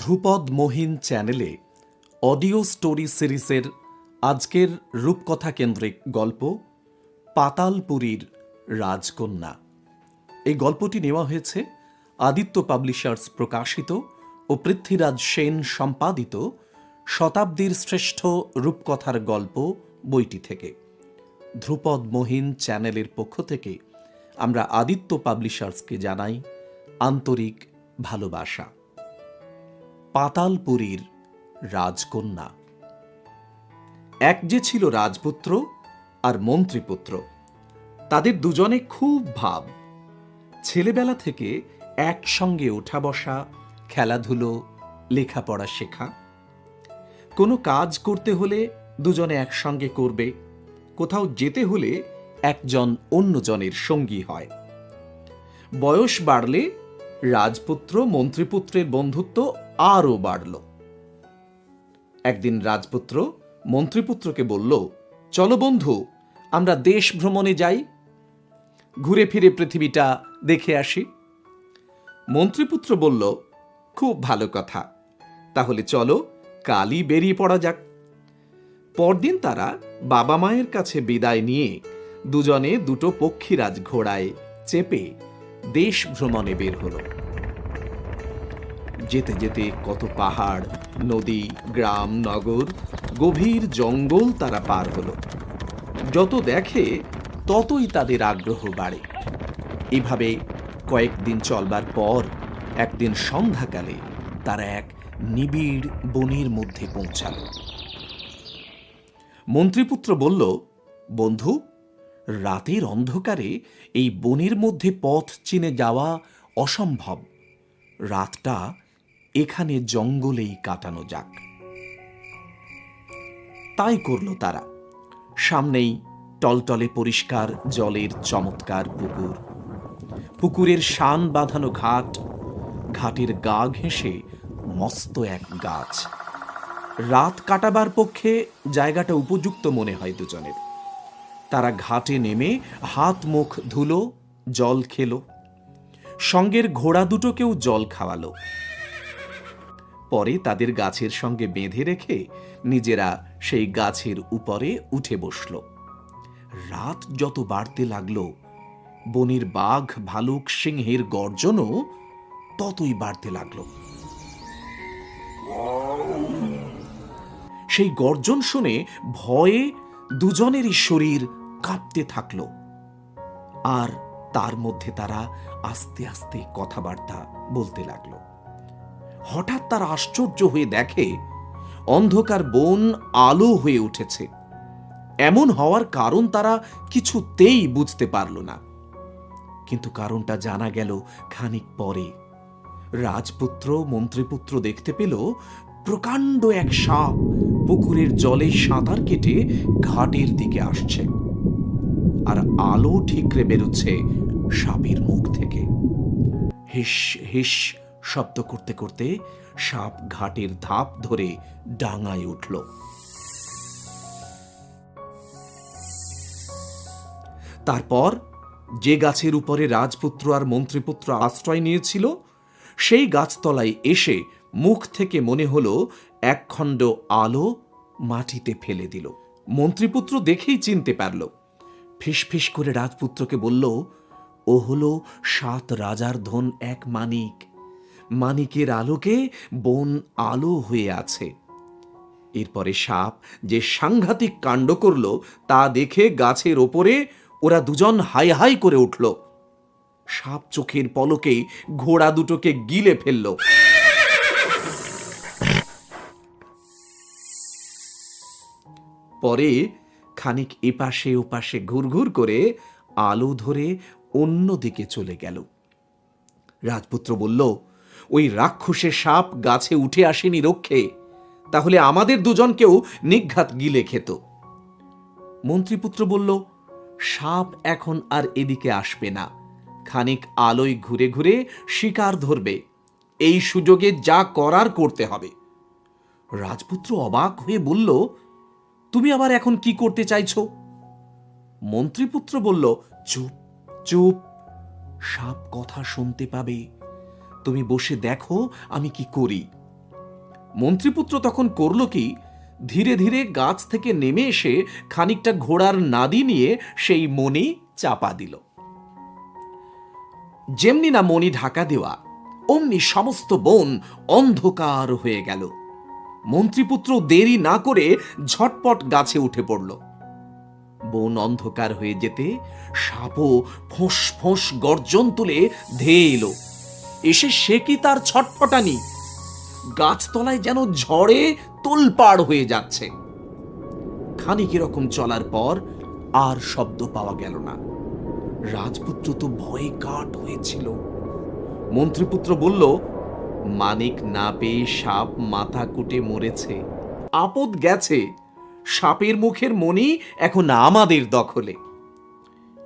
ধ্রুপদ মহিন চ্যানেলে audio story সিরিজের আজকের রূপকথা কেন্দ্রিক গল্প পাতালপুরীর রাজকন্যা। এই গল্পটি নেওয়া হয়েছে আদিত্য পাবলিশার্স প্রকাশিত ও পৃথ্বীরাজ সেন সম্পাদিত শতাব্দীর শ্রেষ্ঠ রূপকথার গল্প বইটি থেকে। ধ্রুপদ মহিন চ্যানেলের পক্ষ থেকে আমরা আদিত্য পাবলিশার্সকে জানাই আন্তরিক ভালোবাসা। পাতালপুরীর রাজকন্যা। এক যে ছিল রাজপুত্র আর মন্ত্রীপুত্র, তাদের দুজনে খুব ভাব। ছেলেবেলা থেকে একসঙ্গে ওঠা বসা, খেলাধুলো, লেখাপড়া শেখা। কোনো কাজ করতে হলে দুজনে একসঙ্গে করবে, কোথাও যেতে হলে একজন অন্যজনের সঙ্গী হয়। বয়স বাড়লে রাজপুত্র মন্ত্রীপুত্রের বন্ধুত্ব আরও বাড়ল। একদিন রাজপুত্র মন্ত্রীপুত্রকে বলল, চলো বন্ধু, আমরা দেশ ভ্রমণে যাই। ঘুরে ফিরে পৃথিবীটা দেখে আসি। মন্ত্রীপুত্র বলল, খুব ভালো কথা। তাহলে চলো কালই বেরিয়ে পড়া যাক। পরদিন তারা বাবা মায়ের কাছে বিদায় নিয়ে দুজনে দুটো পক্ষীরাজ ঘোড়ায় চেপে দেশ ভ্রমণে বের হলো। যেতে যেতে কত পাহাড়, নদী, গ্রাম, নগর, গভীর জঙ্গল তারা পার হলো। যত দেখে ততই তাদের আগ্রহ বাড়ে। এভাবে কয়েকদিন চলবার পর, একদিন সন্ধ্যাকালে তারা এক নিবিড় বনের মধ্যে পৌঁছাল। মন্ত্রীপুত্র বলল, বন্ধু, রাতের অন্ধকারে এই বনের মধ্যে পথ চিনে যাওয়া অসম্ভব। রাতটা এখানে জঙ্গলেই কাটানো যাক। তাই করল তারা। সামনেই টলটলে পরিষ্কার জলের চমৎকার পুকুর। পুকুরের শান বাঁধানো ঘাট, ঘাটের গা ঘেঁষে মস্ত এক গাছ। রাত কাটাবার পক্ষে জায়গাটা উপযুক্ত মনে হয় দুজনের। তারা ঘাটে নেমে হাত মুখ ধুলো, জল খেলো। সঙ্গের ঘোড়া দুটোকেও জল খাওয়ালো। পরে তাদের গাছের সঙ্গে বেঁধে রেখে নিজেরা সেই গাছের উপরে উঠে বসল। রাত যত বাড়তে লাগল, বনের বাঘ, ভালুক, সিংহের গর্জনও ততই বাড়তে লাগল। সেই গর্জন শুনে ভয়ে দুজনেরই শরীর কাঁপতে থাকল। আর তার মধ্যে তারা আস্তে আস্তে কথাবার্তা বলতে লাগল। হঠাৎ তার আশ্চর্য হয়ে দেখে, অন্ধকার বন আলো হয়ে উঠেছে। এমন হওয়ার কারণ তারা কিছুতেই বুঝতে পারল না। কিন্তু কারণটা জানা গেল খানিক পরে। রাজপুত্র, মন্ত্রীপুত্র দেখতে পেল প্রকাণ্ড এক সাপ পুকুরের জলে সাঁতার কেটে ঘাটের দিকে আসছে। আর আলো ঠিকরে বেরোচ্ছে সাপের মুখ থেকে। হিস হিস শব্দ করতে করতে সাপ ঘাটের ধাপ ধরে ডাঙায় উঠল। তারপর যে গাছের উপরে রাজপুত্র আর মন্ত্রীপুত্র আশ্রয় নিয়েছিল, সেই গাছতলায় এসে মুখ থেকে মনে হলো একখণ্ড আলো মাটিতে ফেলে দিল। মন্ত্রীপুত্র দেখেই চিনতে পারল। ফিসফিস করে রাজপুত্রকে বলল, ও হলো সাত রাজার ধন এক মানিক। মানিকের আলোকে বন আলো হয়ে আছে। এরপরে সাপ যে সাংঘাতিক কাণ্ড করল, তা দেখে গাছের ওপরে ওরা দুজন হাই হাই করে উঠল। সাপ চোখের পলকেই ঘোড়া দুটোকে গিলে ফেলল। পরে খানিক এপাশে ওপাশে ঘুরঘুর করে আলো ধরে অন্য দিকে চলে গেল। রাজপুত্র বলল ওই রাক্ষসের সাপ গাছে উঠে আসেনি রক্ষে, তাহলে আমাদের দুজনকেও নিঘাত গিলে খেত। মন্ত্রীপুত্র বলল, সাপ এখন আর এদিকে আসবে না। খানিক আলোয় ঘুরে ঘুরে শিকার ধরবে। এই সুযোগে যা করার করতে হবে। রাজপুত্র অবাক হয়ে বলল, তুমি আবার এখন কি করতে চাইছ? মন্ত্রীপুত্র বলল, চুপ চুপ। সাপ কথা শুনতে পাবে। তুমি বসে দেখো আমি কি করি। মন্ত্রীপুত্র তখন করল কি, ধীরে ধীরে গাছ থেকে নেমে এসে খানিকটা ঘোড়ার নাদি নিয়ে সেই মণি চাপা দিল। যেমনি না মণি ঢাকা দেওয়া, অমনি সমস্ত বন অন্ধকার হয়ে গেল। মন্ত্রীপুত্র দেরি না করে ঝটপট গাছে উঠে পড়ল। বন অন্ধকার হয়ে যেতে সাপও ফোঁস ফোঁস গর্জন তুলে ধেয়ে এলো। এসে সে কি তার ছটফটানি গাছতলায় যেন ঝড়ে তোলপাড় হয়ে যাচ্ছে। খানিক এরকম চলার পর আর শব্দ পাওয়া গেল না। রাজপুত্র তো ভয়ে কাট হয়েছিল। মন্ত্রীপুত্র বলল, মানিক না পেয়ে সাপ মাথা কুটে মরেছে। আপদ গেছে। সাপের মুখের মণি এখন আমাদের দখলে।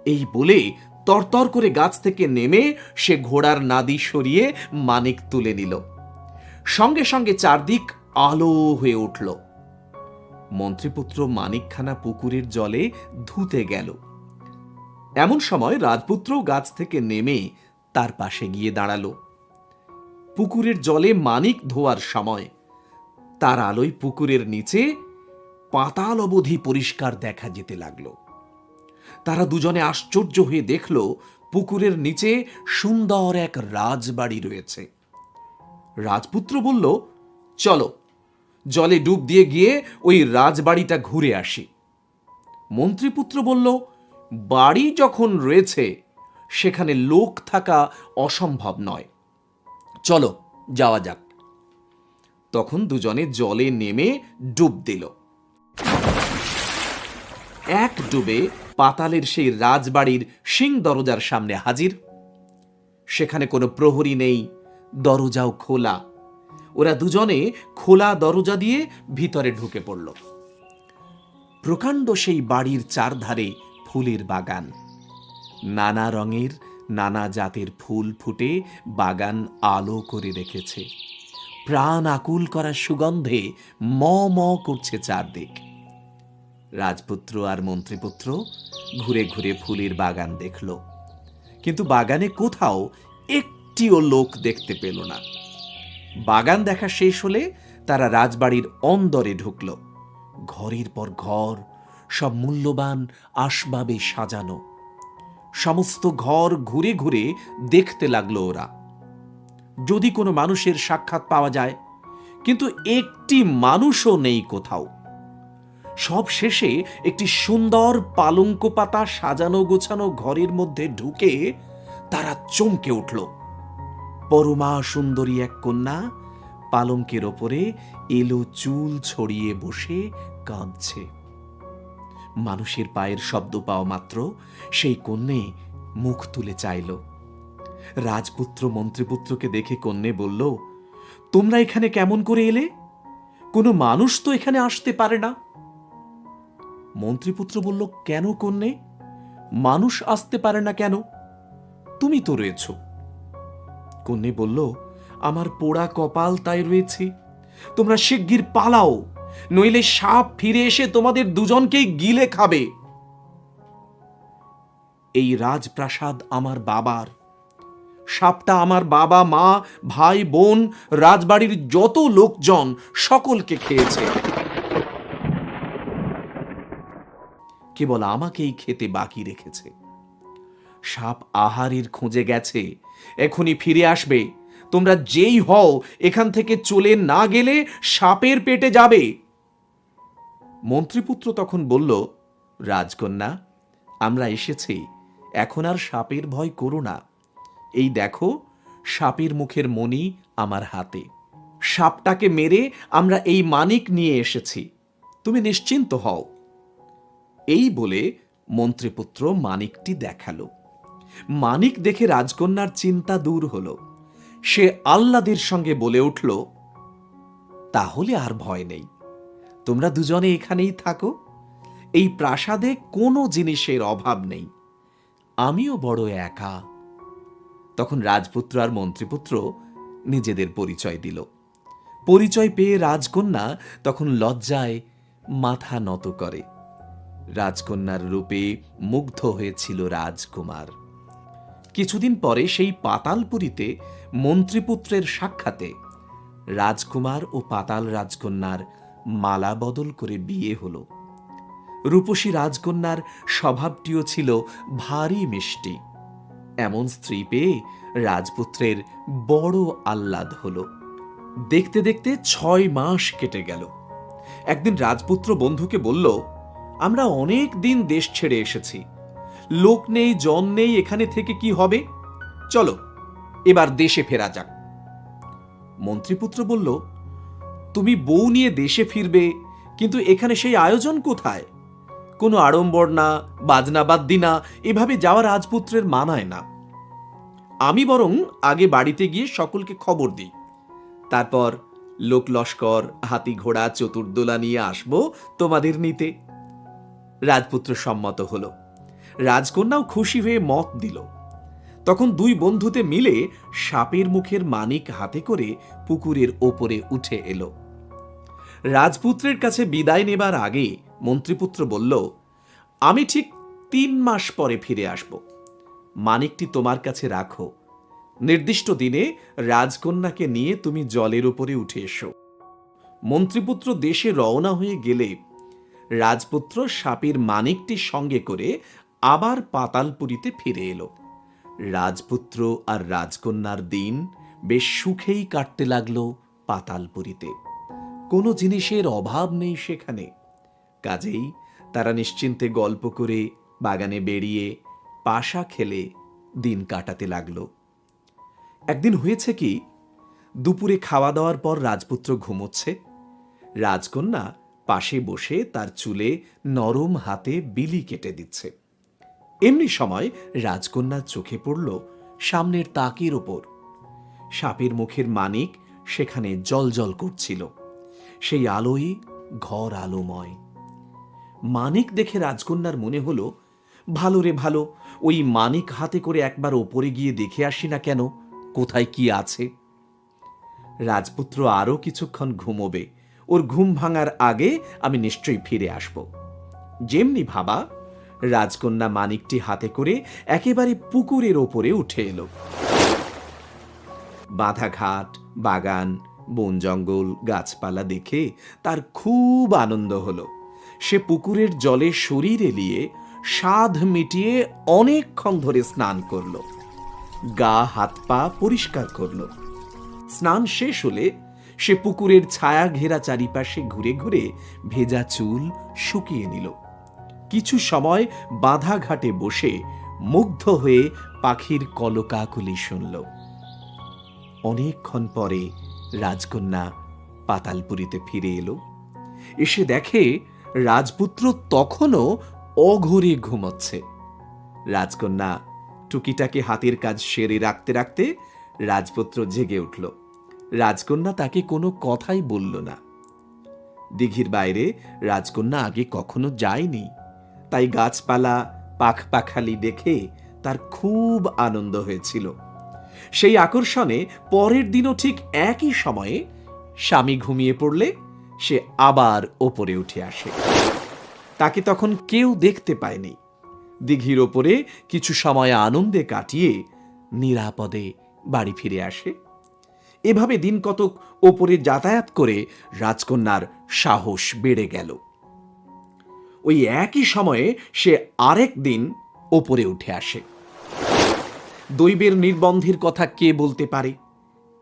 এই বলে তরতর করে গাছ থেকে নেমে সে ঘোড়ার নাদি সরিয়ে মানিক তুলে নিল। সঙ্গে সঙ্গে চারদিক আলো হয়ে উঠল। মন্ত্রীপুত্র মানিকখানা পুকুরের জলে ধুতে গেল। এমন সময় রাজপুত্র গাছ থেকে নেমে তার পাশে গিয়ে দাঁড়াল। পুকুরের জলে মানিক ধোয়ার সময় তার আলোয় পুকুরের নিচে পাতাল অবধি পরিষ্কার দেখা যেতে লাগল। তারা দুজনে আশ্চর্য হয়ে দেখল, পুকুরের নিচে সুন্দর এক রাজবাড়ি রয়েছে। রাজপুত্র বলল, চলো, জলে ডুব দিয়ে গিয়ে ওই রাজবাড়িটা ঘুরে আসি। মন্ত্রীপুত্র বলল, বাড়ি যখন রয়েছে, সেখানে লোক থাকা অসম্ভব নয়। চলো, যাওয়া যাক। তখন দুজনে জলে নেমে ডুব দিল। এক ডুবে পাতালের সেই রাজবাড়ির সিং দরজার সামনে হাজির। সেখানে কোনো প্রহরী নেই, দরজাও খোলা। ওরা দুজনে খোলা দরজা দিয়ে ভিতরে ঢুকে পড়ল। প্রকাণ্ড সেই বাড়ির চারধারে ফুলের বাগান। নানা রঙের, নানা জাতের ফুল ফুটে বাগান আলো করে রেখেছে। প্রাণ আকুল করা সুগন্ধে ম ম করছে চারদিক। রাজপুত্র আর মন্ত্রীপুত্র ঘুরে ঘুরে ফুলের বাগান দেখল। কিন্তু বাগানে কোথাও একটিও লোক দেখতে পেল না। বাগান দেখা শেষ হলে তারা রাজবাড়ির অন্দরে ঢুকল। ঘরের পর ঘর, সব মূল্যবান আসবাবে সাজানো। সমস্ত ঘর ঘুরে ঘুরে দেখতে লাগল ওরা। যদি কোনো মানুষের সাক্ষাৎ পাওয়া যায়, কিন্তু একটি মানুষও নেই কোথাও। সব শেষে একটি সুন্দর পালঙ্ক পাতা সাজানো গোছানো ঘরের মধ্যে ঢুকে তারা চমকে উঠল। পরমা সুন্দরী এক কন্যা পালঙ্কের ওপরে এলো চুল ছড়িয়ে বসে কাঁদছে। মানুষের পায়ের শব্দ পাওয়া মাত্র সেই কন্যে মুখ তুলে চাইল। রাজপুত্র মন্ত্রীপুত্রকে দেখে কন্যে বলল, তোমরা এখানে কেমন করে এলে? কোনো মানুষ তো এখানে আসতে পারে না। মন্ত্রীপুত্র বলল, কেন কন্যে? মানুষ আসতে পারে না কেন? তুমি তো রয়েছ। কন্যে বলল, আমার পোড়া কপাল তাই রয়েছে। তোমরা শিগগির পালাও, নইলে সাপ ফিরে এসে তোমাদের দুজনকেই গিলে খাবে। এই রাজপ্রাসাদ আমার বাবার। সাপটা আমার বাবা, মা, ভাই, বোন, রাজবাড়ির যত লোকজন সকলকে খেয়েছে। কেবল আমাকেই খেতে বাকি রেখেছে। সাপ আহারের খোঁজে গেছে এখনই ফিরে আসবে। তোমরা যেই হও, এখান থেকে চলে না গেলে সাপের পেটে যাবে। মন্ত্রীপুত্র তখন বলল, রাজকন্যা, আমরা এসেছি, এখন আর সাপের ভয় করো না। এই দেখো, সাপের মুখের মণি আমার হাতে। সাপটাকে মেরে আমরা এই মানিক নিয়ে এসেছি। তুমি নিশ্চিন্ত হও। এই বলে মন্ত্রীপুত্র মানিকটি দেখাল। মানিক দেখে রাজকন্যার চিন্তা দূর হল। সে আহ্লাদের সঙ্গে বলে উঠল, তাহলে আর ভয় নেই। তোমরা দুজনে এখানেই থাকো। এই প্রাসাদে কোনো জিনিসের অভাব নেই। আমিও বড় একা। তখন রাজপুত্র আর মন্ত্রীপুত্র নিজেদের পরিচয় দিল। পরিচয় পেয়ে রাজকন্যা তখন লজ্জায় মাথা নত করে। রাজকন্যার রূপে মুগ্ধ হয়েছিল রাজকুমার। কিছুদিন পরে সেই পাতালপুরীতে মন্ত্রীপুত্রের সাক্ষাতে রাজকুমার ও পাতাল রাজকন্যার মালা বদল করে বিয়ে হল। রূপসী রাজকন্যার স্বভাবটিও ছিল ভারী মিষ্টি। এমন স্ত্রী পেয়ে রাজপুত্রের বড় আহ্লাদ হলো। দেখতে দেখতে ছয় মাস কেটে গেল। একদিন রাজপুত্র বন্ধুকে বলল আমরা অনেক দিন দেশ ছেড়ে এসেছি। লোক নেই, জন নেই, এখানে থেকে কি হবে? চলো, এবার দেশে ফেরা যাক। মন্ত্রীপুত্র বলল, তুমি বউ নিয়ে দেশে ফিরবে, কিন্তু এখানে সেই আয়োজন কোথায়? কোনো আড়ম্বর না, বাজনা বাদ্দি না, এভাবে যাওয়া রাজপুত্রের মানায় না। আমি বরং আগে বাড়িতে গিয়ে সকলকে খবর দিই। তারপর লোক লস্কর, হাতি ঘোড়া, চতুর্দোলা নিয়ে আসব তোমাদের নিতে। রাজপুত্র সম্মত হল। রাজকন্যাও খুশি হয়ে মত দিল। তখন দুই বন্ধুতে মিলে সাপের মুখের মানিক হাতে করে পুকুরের ওপরে উঠে এলো। রাজপুত্রের কাছে বিদায় নেবার আগে মন্ত্রীপুত্র বলল, আমি ঠিক তিন মাস পরে ফিরে আসব। মানিকটি তোমার কাছে রাখো। নির্দিষ্ট দিনে রাজকন্যাকে নিয়ে তুমি জলের উপরে উঠে এসো মন্ত্রীপুত্র দেশে রওনা হয়ে গেলে রাজপুত্র সাপের মানিকটি সঙ্গে করে আবার পাতালপুরীতে ফিরে এলো। রাজপুত্র আর রাজকন্যার দিন বেশ সুখেই কাটতে লাগল পাতালপুরীতে। কোনো জিনিসের অভাব নেই সেখানে। কাজেই তারা নিশ্চিন্তে গল্প করে, বাগানে বেরিয়ে পাশা খেলে দিন কাটাতে লাগল। একদিন হয়েছে কি, দুপুরে খাওয়া দাওয়ার পর রাজপুত্র ঘুমোচ্ছে। রাজকন্যা পাশে বসে তার চুলে নরম হাতে বিলি কেটে দিচ্ছে। এমনি সময় রাজকন্যার চোখে পড়ল সামনের তাকের ওপর। সাপের মুখের মানিক সেখানে জলজল করছিল। সেই আলোই ঘর আলোময়। মানিক দেখে রাজকন্যার মনে হলো, ভালো রে ভালো, ওই মানিক হাতে করে একবার ওপরে গিয়ে দেখে আসি না কেন? কোথায় কি আছে? রাজপুত্র আরও কিছুক্ষণ ঘুমোবে ওর ঘুম ভাঙার আগে আমি নিশ্চয়ই ফিরে আসব। যেমনি ভাবা, রাজকন্যা মানিকটি হাতে করে একেবারে পুকুরের ওপরে উঠে এলো। বাঁধাঘাট, বাগান, বন জঙ্গল, গাছপালা দেখে তার খুব আনন্দ হলো। সে পুকুরের জলে শরীর এলিয়ে স্বাদ মিটিয়ে অনেকক্ষণ ধরে স্নান করল। গা, হাত, পা পরিষ্কার করল। স্নান শেষ হলে সে পুকুরের ছায়া ঘেরা চারিপাশে ঘুরে ঘুরে ভেজা চুল শুকিয়ে নিল। কিছু সময় বাঁধা ঘাটে বসে মুগ্ধ হয়ে পাখির কলকাকুলি শুনল। অনেকক্ষণ পরে রাজকন্যা পাতালপুরীতে ফিরে এলো। এসে দেখে রাজপুত্র তখনও অঘরে ঘুমোচ্ছে। রাজকন্যা টুকিটাকে হাতের কাজ সেরে রাখতে রাখতে রাজপুত্র জেগে উঠল। রাজকন্যা তাকে কোনো কথাই বলল না। দিঘির বাইরে রাজকন্যা আগে কখনো যায়নি। তাই গাছপালা পাখ পাখালি দেখে তার খুব আনন্দ হয়েছিল। সেই আকর্ষণে পরের দিনও ঠিক একই সময়ে স্বামী ঘুমিয়ে পড়লে সে আবার ওপরে উঠে আসে। তাকে তখন কেউ দেখতে পায়নি। দিঘির ওপরে কিছু সময় আনন্দে কাটিয়ে নিরাপদে বাড়ি ফিরে আসে। এভাবে দিন কতক ওপরে যাতায়াত করে রাজকন্যার সাহস বেড়ে গেল। ওই একই সময়ে সে আরেক দিন ওপরে উঠে আসে। দৈবের নির্বন্ধের কথা কে বলতে পারে?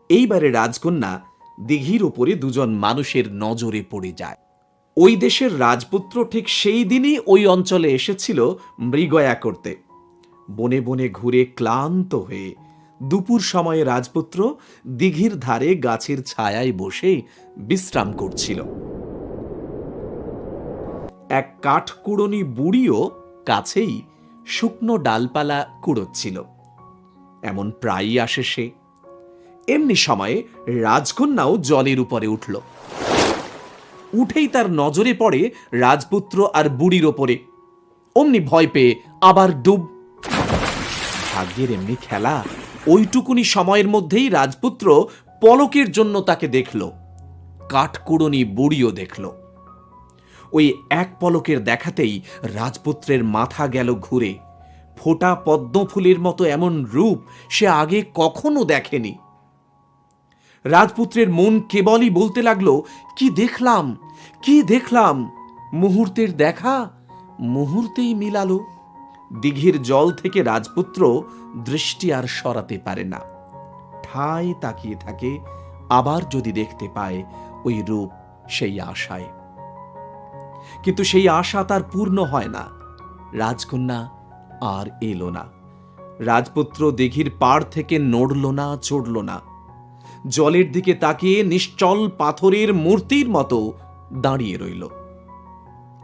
এইবারে রাজকন্যা দিঘির ওপরে দুজন মানুষের নজরে পড়ে যায়। ওই দেশের রাজপুত্র ঠিক সেই দিনই ওই অঞ্চলে এসেছিল মৃগয়া করতে। বনে বনে ঘুরে ক্লান্ত হয়ে দুপুর সময়ে রাজপুত্র দিঘির ধারে গাছের ছায়ায় বসে বিশ্রাম করছিল। এক কাঠকুড়নি বুড়িও কাছেই শুকনো ডালপালা কুড়োচ্ছিল। এমন প্রায়ই আসে সে। এমনি সময়ে রাজকন্যাও জলের উপরে উঠল। উঠেই তার নজরে পড়ে রাজপুত্র আর বুড়ির ওপরে। অমনি ভয় পেয়ে আবার ডুব। ভাগ্যের এমনি খেলা ওইটুকুনি সময়ের মধ্যেই রাজপুত্র পলকের জন্য তাকে দেখল। কাঠকুড়নি বুড়িও দেখল। ওই এক পলকের দেখাতেই রাজপুত্রের মাথা গেল ঘুরে। ফোটা পদ্ম ফুলের মতো এমন রূপ সে আগে কখনো দেখেনি। রাজপুত্রের মন কেবলই বলতে লাগল, কি দেখলাম? কি দেখলাম? মুহূর্তের দেখা? মুহূর্তেই মিলালো। দিঘির জল থেকে রাজপুত্র দৃষ্টি আর সরাতে পারে না। ঠায় তাকিয়ে থাকে, আবার যদি দেখতে পায়, ওই রূপ সেই আশায়। কিন্তু সেই আশা তার পূর্ণ হয় না। রাজকন্যা আর এলো না। রাজপুত্র দিঘির পাড় থেকে নড়ল না, চড়ল না। জলের দিকে তাকিয়ে নিশ্চল পাথরের মূর্তির মতো দাঁড়িয়ে রইল।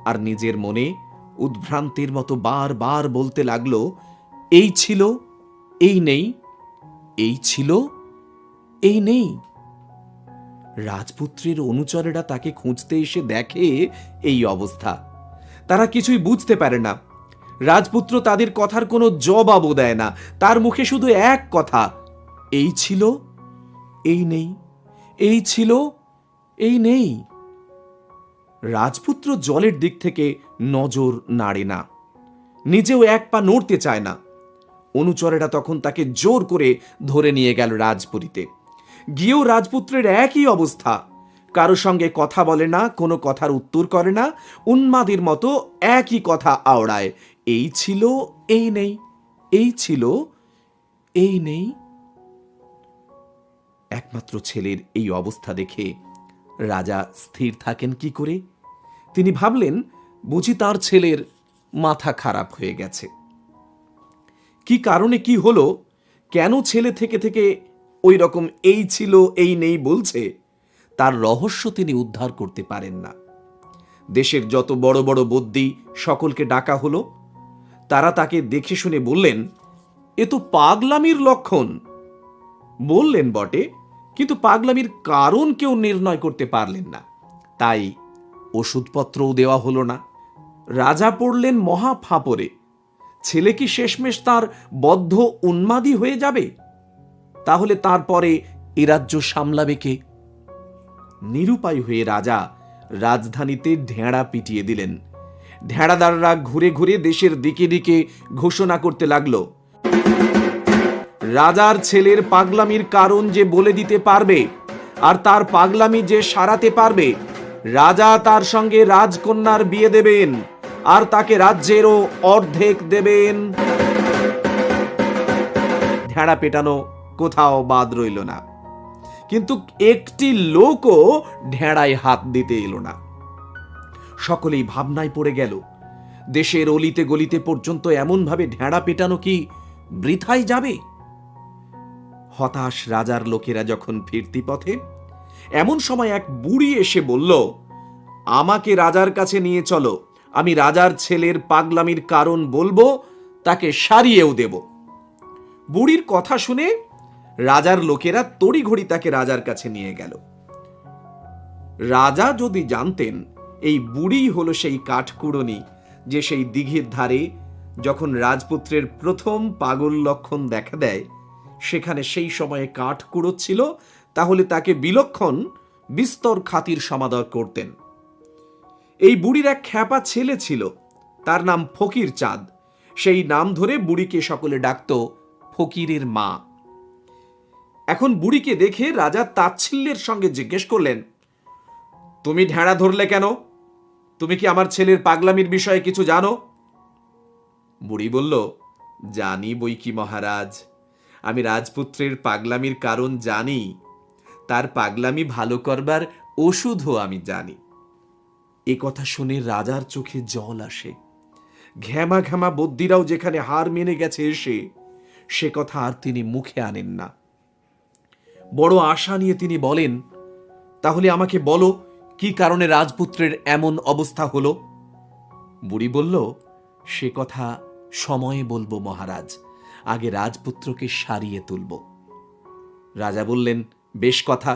আর নিজের মনে উদ্ভ্রান্তির মতো বারবার বলতে লাগল, এই ছিল, এই নেই, এই ছিল, এই নেই। রাজপুত্রের অনুচরেরা তাকে খুঁজতে এসে দেখে এই অবস্থা। তারা কিছুই বুঝতে পারে না। রাজপুত্র তাদের কথার কোনো জবাবও দেয় না। তার মুখে শুধু এক কথা, এই ছিল, এই নেই, এই ছিল, এই নেই। রাজপুত্র জলের দিক থেকে নজর নাড়ে না। নিজেও এক পা নড়তে চায় না। অনুচরেরা তখন তাকে জোর করে ধরে নিয়ে গেল রাজপুরীতে। গিয়েও রাজপুত্রের একই অবস্থা। কারও সঙ্গে কথা বলে না, কোনো কথার উত্তর করে না, উন্মাদের মতো একই কথা আওড়ায়। এই ছিল, এই নেই, এই ছিল, এই নেই। একমাত্র ছেলের এই অবস্থা দেখে রাজা স্থির থাকেন কি করে? তিনি ভাবলেন, বুঝি তার ছেলের মাথা খারাপ হয়ে গেছে। কি কারণে কি হলো? কেন ছেলে থেকে থেকে ওই রকম এই ছিল, এই নেই বলছে? তার রহস্য তিনি উদ্ধার করতে পারেন না। দেশের যত বড় বড় বদ্যি সকলকে ডাকা হলো। তারা তাকে দেখে শুনে বললেন, এ তো পাগলামির লক্ষণ। বললেন বটে কিন্তু পাগলামির কারণ কেউ নির্ণয় করতে পারলেন না। তাই ওষুধপত্রও দেওয়া হলো না। রাজা পড়লেন মহা ফাঁপরে ছেলে কি শেষমেশ তার বদ্ধ উন্মাদী হয়ে যাবে? তাহলে তারপরে এ রাজ্য সামলাবে কে? নিরুপায় হয়ে রাজা রাজধানীতে ঢেঁড়া পিটিয়ে দিলেন। ঢেঁড়াদাররা ঘুরে ঘুরে দেশের দিকে দিকে ঘোষণা করতে লাগল। রাজার ছেলের পাগলামির কারণ যে বলে দিতে পারবে, আর তার পাগলামি যে সারাতে পারবে, রাজা তার সঙ্গে রাজকন্যার বিয়ে দেবেন, আর তাকে রাজ্যেরও অর্ধেক দেবেন। ঢেড়া পেটানো কোথাও বাদ রইল না। কিন্তু একটি লোকও ঢেড়ায় হাত দিতে এলো না। সকলেই ভাবনায় পড়ে গেল, দেশের অলিতে গলিতে পর্যন্ত এমনভাবে ঢেড়া পেটানো কি বৃথাই যাবে? হতাশ রাজার লোকেরা যখন ফিরতি পথে, এমন সময় এক বুড়ি এসে বলল, আমাকে রাজার কাছে নিয়ে চলো, আমি রাজার ছেলের পাগলামির কারণ বলব, তাকে সারিয়েও দেব। বুড়ির কথা শুনে রাজার লোকেরা তড়িঘড়ি তাকে রাজার কাছে নিয়ে গেল। রাজা যদি জানতেন, এই বুড়ি হলো সেই কাঠকুড়নি যে সেই দিঘির ধারে যখন রাজপুত্রের প্রথম পাগল লক্ষণ দেখা দেয় সেখানে সেই সময়ে কাঠ কুড়োচ্ছিল তাহলে তাকে বিলক্ষণ বিস্তর খাতির সমাদর করতেন। এই বুড়ির এক খ্যাপা ছেলে ছিল, তার নাম ফকির চাঁদ। সেই নাম ধরে বুড়িকে সকলে ডাকত ফকিরের মা। এখন বুড়িকে দেখে রাজা তাচ্ছিল্যের সঙ্গে জিজ্ঞেস করলেন, তুমি ঢেড়া ধরলে কেন? তুমি কি আমার ছেলের পাগলামির বিষয়ে কিছু জানো? বুড়ি বলল, জানি বই কি মহারাজ। আমি রাজপুত্রের পাগলামির কারণ জানি, তার পাগলামি ভালো করবার ওষুধও আমি জানি। এ কথা শুনে রাজার চোখে জল আসে। ঘ্যামা ঘ্যামা বদ্যিরাও যেখানে হার মেনে গেছে এসে, সে কথা আর তিনি মুখে আনেন না। বড় আশা নিয়ে তিনি বলেন, তাহলে আমাকে বলো, কি কারণে রাজপুত্রের এমন অবস্থা হলো? বুড়ি বলল, সে কথা সময়ে বলব মহারাজ। আগে রাজপুত্রকে সারিয়ে তুলব। রাজা বললেন, বেশ কথা।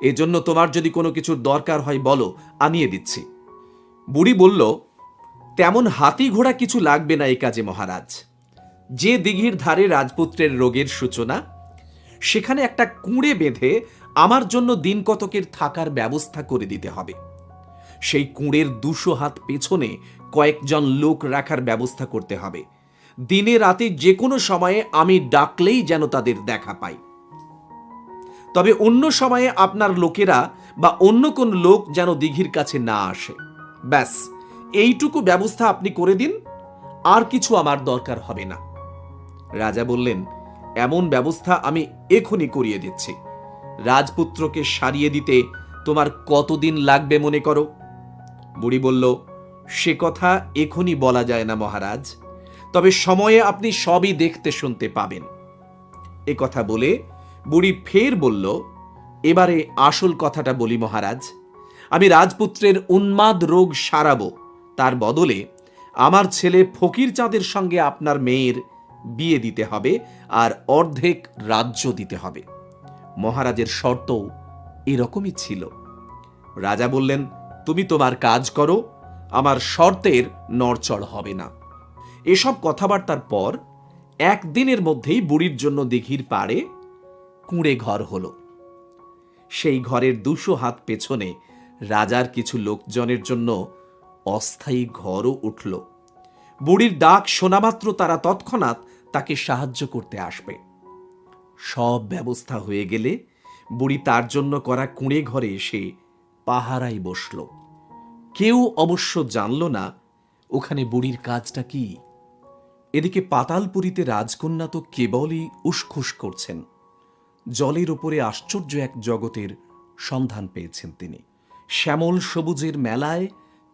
এজন্য তোমার যদি কোনো কিছুর দরকার হয় বলো, আনিয়ে দিচ্ছি। বুড়ি বলল, তেমন হাতি ঘোড়া কিছু লাগবে না এই কাজে মহারাজ। যে দিঘির ধারে রাজপুত্রের রোগের সূচনা, সেখানে একটা কুঁড়ে বেঁধে আমার জন্য দিন কতকের থাকার ব্যবস্থা করে দিতে হবে। সেই কুঁড়ের দুশো হাত পেছনে কয়েকজন লোক রাখার ব্যবস্থা করতে হবে। দিনে রাতে যে কোনো সময়ে আমি ডাকলেই যেন তাদের দেখা পাই। তবে অন্য সময়ে আপনার লোকেরা বা অন্য কোন লোক যেন দিঘির কাছে না আসে। ব্যাস, এইটুকু ব্যবস্থা আপনি করে দিন, আর কিছু আমার দরকার হবে না। রাজা বললেন, এমন ব্যবস্থা আমি এখনই করিয়ে দিচ্ছি। রাজপুত্রকে সারিয়ে দিতে তোমার কতদিন লাগবে মনে করো? বুড়ি বলল, সে কথা এখনই বলা যায় না মহারাজ। তবে সময়ে আপনি সবই দেখতে শুনতে পাবেন। এ কথা বলে বুড়ি ফের বলল, এবারে আসল কথাটা বলি মহারাজ। আমি রাজপুত্রের উন্মাদ রোগ সারাবো। তার বদলে আমার ছেলে ফকির চাঁদের সঙ্গে আপনার মেয়ের বিয়ে দিতে হবে আর অর্ধেক রাজ্য দিতে হবে। মহারাজের শর্ত এরকমই ছিল। রাজা বললেন, তুমি তোমার কাজ করো, আমার শর্তের নড়চড় হবে না। এসব কথাবার্তার পর একদিনের মধ্যেই বুড়ির জন্য দিঘির পাড়ে কুঁড়ে ঘর হলো। সেই ঘরের দুশো হাত পেছনে রাজার কিছু লোকজনের জন্য অস্থায়ী ঘরও উঠল। বুড়ির ডাক শোনামাত্র তারা তৎক্ষণাৎ তাকে সাহায্য করতে আসবে। সব ব্যবস্থা হয়ে গেলে বুড়ি তার জন্য করা কুঁড়ে ঘরে এসে পাহারায় বসল। কেউ অবশ্য জানল না, ওখানে বুড়ির কাজটা কি? এদিকে পাতালপুরীতে রাজকন্যা তো কেবলই উসখুস করছেন। জলের ওপরে আশ্চর্য এক জগতের সন্ধান পেয়েছেন তিনি। শ্যামল সবুজের মেলায়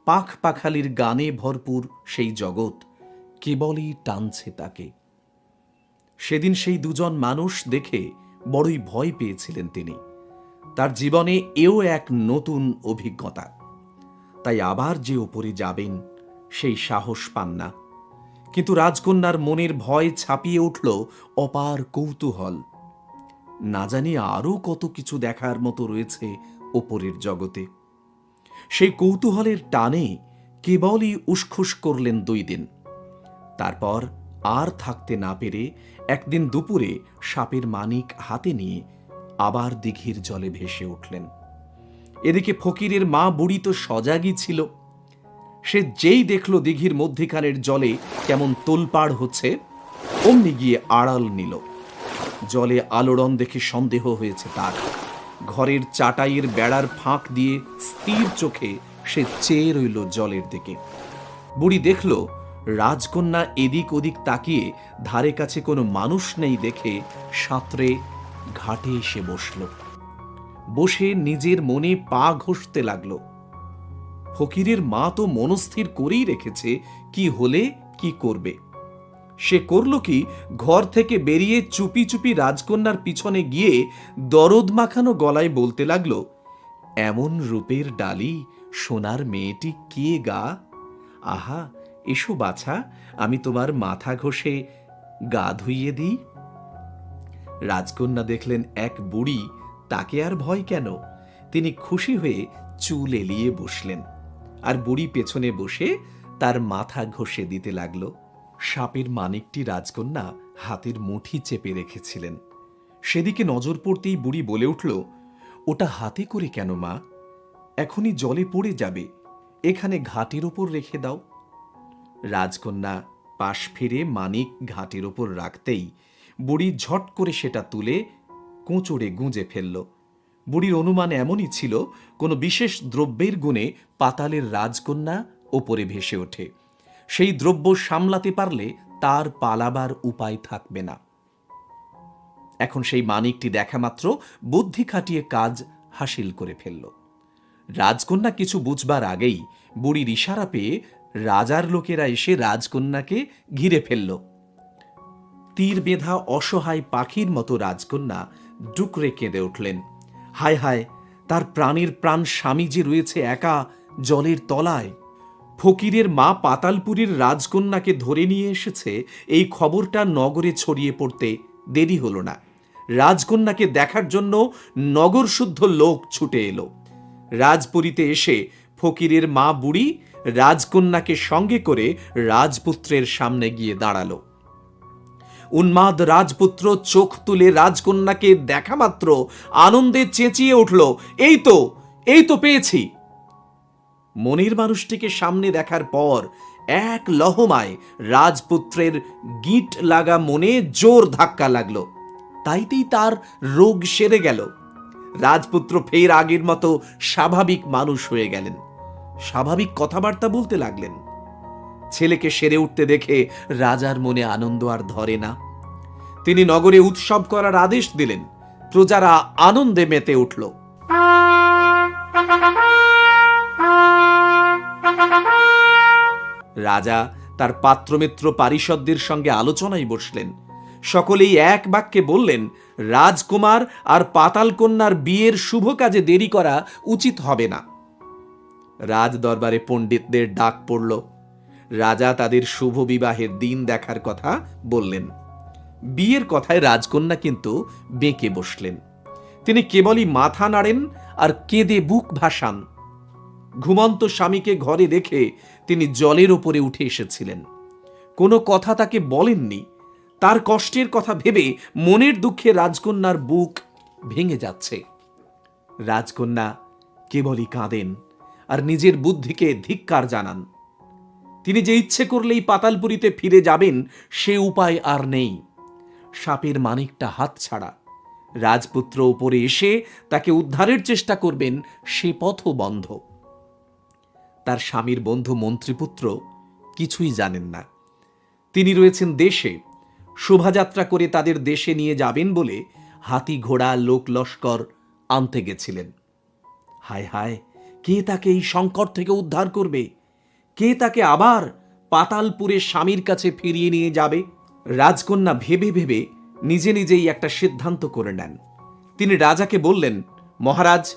পাখ পাখালির গানে ভরপুর সেই জগৎ কেবলই টানছে তাকে। সেদিন সেই দুজন মানুষ দেখে বড়ই ভয় পেয়েছিলেন তিনি। তার জীবনে এও এক নতুন অভিজ্ঞতা। তাই আবার যে ওপরে যাবেন, সেই সাহস পান না। কিন্তু রাজকন্যার মনের ভয় ছাপিয়ে উঠল অপার কৌতূহল। না জানি আরও কত কিছু দেখার মতো রয়েছে ওপরের জগতে। সেই কৌতূহলের টানে কেবলই উসখুস করলেন দুই দিন। তারপর আর থাকতে না পেরে একদিন দুপুরে সাপের মানিক হাতে নিয়ে আবার দিঘির জলে ভেসে উঠলেন। এদিকে ফকিরের মা বুড়ি তো সজাগই ছিল। সে যেই দেখল দিঘির মধ্যিখানের জলে কেমন তোলপাড় হচ্ছে, অমনি গিয়ে আড়াল নিল। জলে আলোড়ন দেখে সন্দেহ হয়েছে তার। ঘরের চাটাইয়ের বেড়ার ফাঁক দিয়ে স্থির চোখে সে চেয়ে রইল জলের দিকে। বুড়ি দেখল, রাজকন্যা এদিক ওদিক তাকিয়ে ধারে কাছে কোনো মানুষ নেই দেখে সাঁতরে ঘাটে এসে বসল। বসে নিজের মনে পা ঘষতে লাগল। ফকিরের মা তো মনস্থির করেই রেখেছে কি হলে কি করবে। সে করল কি, ঘর থেকে বেরিয়ে চুপি চুপি রাজকন্যার পিছনে গিয়ে দরদ মাখানো গলায় বলতে লাগল, এমন রূপের ডালি সোনার মেয়েটি কে গা? আহা, এসো বাছা, আমি তোমার মাথা ঘষে গা ধুইয়ে দিই। রাজকন্যা দেখলেন এক বুড়ি তাকে আর ভয় কেন, তিনি খুশি হয়ে চুল এলিয়ে বসলেন। আর বুড়ি পেছনে বসে তার মাথা ঘষে দিতে লাগল। সাপের মানিকটি রাজকন্যা হাতের মুঠি চেপে রেখেছিলেন। সেদিকে নজর পড়তেই বুড়ি বলে উঠল, ওটা হাতে করে কেন, মা? এখনই জলে পড়ে যাবে। এখানে ঘাটের ওপর রেখে দাও। রাজকন্যা পাশ ফিরে মানিক ঘাটের ওপর রাখতেই বুড়ি ঝট করে সেটা তুলে কোঁচড়ে গুঁজে ফেলল। বুড়ির অনুমান এমনই ছিল, কোনো বিশেষ দ্রব্যের গুণে পাতালের রাজকন্যা ওপরে ভেসে ওঠে। সেই দ্রব্য সামলাতে পারলে তার পালাবার উপায় থাকবে না। এখন সেই মানিকটি দেখা মাত্র বুদ্ধি খাটিয়ে কাজ হাসিল করে ফেলল। রাজকন্যা কিছু বুঝবার আগেই বুড়ির ইশারা পেয়ে রাজার লোকেরা এসে রাজকন্যাকে ঘিরে ফেলল। তীর বেঁধা অসহায় পাখির মতো রাজকন্যা ডুকরে কেঁদে উঠলেন। হায় হায়, তার প্রাণের প্রাণ স্বামী যে রয়েছে একা জলের তলায়। ফকিরের মা পাতালপুরীর রাজকন্যাকে ধরে নিয়ে এসেছে, এই খবরটা নগরে ছড়িয়ে পড়তে দেরি হলো না। রাজকন্যাকে দেখার জন্য নগর শুদ্ধ লোক ছুটে এলো। রাজপুরীতে এসে ফকিরের মা বুড়ি রাজকন্যাকে সঙ্গে করে রাজপুত্রের সামনে গিয়ে দাঁড়াল। উন্মাদ রাজপুত্র চোখ তুলে রাজকন্যাকে দেখা মাত্র আনন্দে চেঁচিয়ে উঠল, এই তো এই তো পেয়েছি। মনের মানুষটিকে সামনে দেখার পর এক লহমায় রাজপুত্রের গিট লাগা মনে জোর ধাক্কা লাগল। তাইতেই তার রোগ সেরে গেল। রাজপুত্র ফের আগের মতো স্বাভাবিক মানুষ হয়ে গেলেন। স্বাভাবিক কথাবার্তা বলতে লাগলেন। ছেলেকে সেরে উঠতে দেখে রাজার মনে আনন্দ আর ধরে না। তিনি নগরে উৎসব করার আদেশ দিলেন। প্রজারা আনন্দে মেতে উঠল। রাজা তার পাত্রমিত্র পারিষদদের সঙ্গে আলোচনায় বসলেন। সকলেই এক বাক্যে বললেন, রাজকুমার আর পাতালকন্যার বিয়ের শুভ কাজে দেরি করা উচিত হবে না। রাজ দরবারে পণ্ডিতদের ডাক পড়ল। রাজা তাদের শুভ বিবাহের দিন দেখার কথা বললেন। বিয়ের কথায় রাজকন্যা কিন্তু বেঁকে বসলেন। তিনি কেবলই মাথা নাড়েন আর কেঁদে বুক ভাসান। ঘুমন্ত স্বামীকে ঘরে রেখে তিনি জলের ওপরে উঠে এসেছিলেন। কোনো কথা তাকে বলেননি। তার কষ্টের কথা ভেবে মনের দুঃখে রাজকন্যার বুক ভেঙে যাচ্ছে। রাজকন্যা কেবলই কাঁদেন আর নিজের বুদ্ধিকে ধিক্কার জানান। তিনি যে ইচ্ছে করলেই পাতালপুরীতে ফিরে যাবেন, সে উপায় আর নেই। সাপের মানিকটা হাত ছাড়া। রাজপুত্র উপরে এসে তাকে উদ্ধারের চেষ্টা করবেন, সে পথও বন্ধ। তার স্বামীর বন্ধু মন্ত্রীপুত্র কিছুই জানেন না। তিনি রয়েছেন দেশে। শোভাযাত্রা করে তাদের দেশে নিয়ে যাবেন বলে হাতি ঘোড়া, লোক লস্কর আনতে গেছিলেন। হায় হায়, কে তাকে এই সংকট থেকে উদ্ধার করবে? কে তাকে আবার পাতালপুরে স্বামীর কাছে ফিরিয়ে নিয়ে যাবে? রাজকন্যা ভেবে ভেবে নিজে নিজেই একটা সিদ্ধান্ত করে নেন। তিনি রাজাকে বললেন, মহারাজ,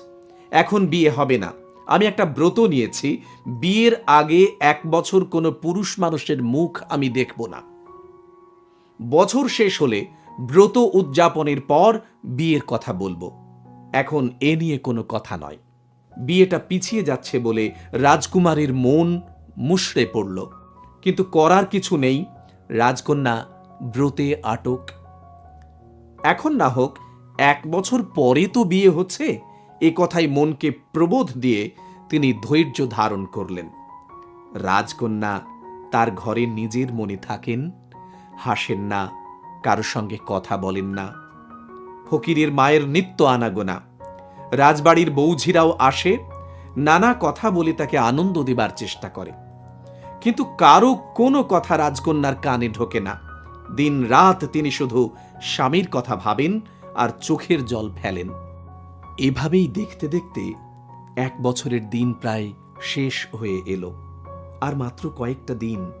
এখন বিয়ে হবে না। আমি একটা ব্রত নিয়েছি। বিয়ের আগে এক বছর কোনো পুরুষ মানুষের মুখ আমি দেখব না। বছর শেষ হলে ব্রত উদযাপনের পর বিয়ের কথা বলব। এখন এ নিয়ে কোনো কথা নয়। বিয়েটা পিছিয়ে যাচ্ছে বলে রাজকুমারের মন মুষড়ে পড়ল। কিন্তু করার কিছু নেই, রাজকন্যা ব্রতে আটক। এখন না হোক, এক বছর পরে তো বিয়ে হচ্ছে, এ কথাই মনকে প্রবোধ দিয়ে তিনি ধৈর্য ধারণ করলেন। রাজকন্যা তার ঘরে নিজের মনে থাকেন, হাসেন না কারও সঙ্গে কথা বলেন না। ফকিরের মায়ের নিত্য আনাগোনা। রাজবাড়ির বৌঝিরাও আসে, নানা কথা বলে তাকে আনন্দ দেবার চেষ্টা করে। কিন্তু কারও কোনো কথা রাজকন্যার কানে ঢোকে না। দিন রাত তিনি শুধু স্বামীর কথা ভাবেন আর চোখের জল ফেলেন। এভাবেই দেখতে দেখতে এক বছরের দিন প্রায় শেষ হয়ে এলো। আর মাত্র কয়েকটা দিন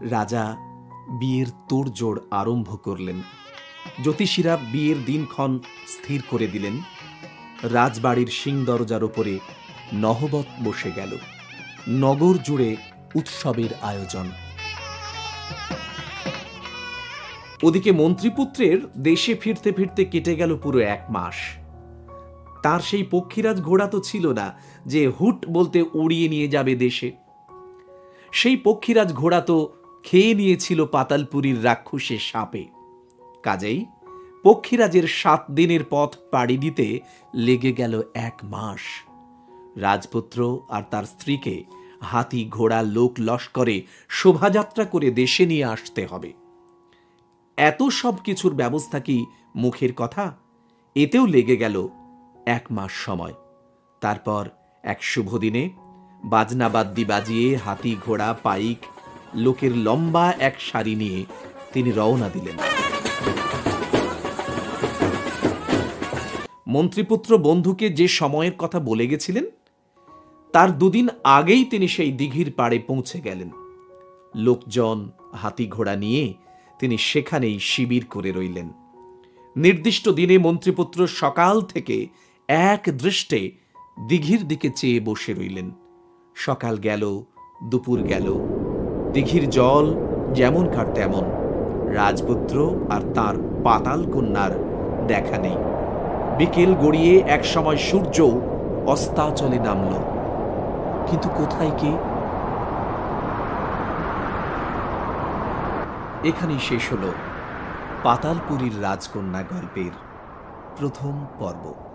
রাজা বিয়ের তোড়জোড় আরম্ভ করলেন। জ্যোতিষীরা বিয়ের দিনক্ষণ স্থির করে দিলেন। রাজবাড়ির সিং দরজার ওপরে নহবত বসে গেল। নগর জুড়ে উৎসবের আয়োজন। ওদিকে মন্ত্রীপুত্রের দেশে ফিরতে ফিরতে কেটে গেল পুরো এক মাস। তার সেই পক্ষীরাজ ঘোড়া তো ছিল না, যে হুট বলতে উড়িয়ে নিয়ে যাবে দেশে। সেই পক্ষীরাজ ঘোড়া তো খেয়ে নিয়েছিল পাতালপুরীর রাক্ষসের সাপে। কাজেই পক্ষীরাজের সাত দিনের পথ পাড়ি দিতে লেগে গেল এক মাস। রাজপুত্র আর তার স্ত্রীকে হাতি ঘোড়া লোক লস্করে শোভাযাত্রা করে দেশে নিয়ে আসতে হবে। এত সব কিছুর ব্যবস্থা কি মুখের কথা? এতেও লেগে গেল এক মাস সময়। তারপর এক শুভ দিনে বাজনাবাদ্যি বাজিয়ে হাতি ঘোড়া পাইক লোকের লম্বা এক শাড়ি নিয়ে তিনি রওনা দিলেন। মন্ত্রীপুত্র বন্ধুকে যে সময়ের কথা বলে গেছিলেন তার দুদিন আগেই তিনি সেই দিঘির পাড়ে পৌঁছে গেলেন। লোকজন হাতি ঘোড়া নিয়ে তিনি সেখানেই শিবির করে রইলেন। নির্দিষ্ট দিনে মন্ত্রীপুত্র সকাল থেকে এক দৃষ্টে দিঘির দিকে চেয়ে বসে রইলেন। সকাল গেল, দুপুর গেল, দিঘির জল যেমনকার তেমন, রাজপুত্র আর তার পাতাল কন্যার দেখা নেই। বিকেল গড়িয়ে এক সময় সূর্য অস্তাচলে নামল। কিন্তু কোথায় কে? এখানেই শেষ হল পাতালপুরীর রাজকন্যা গল্পের প্রথম পর্ব।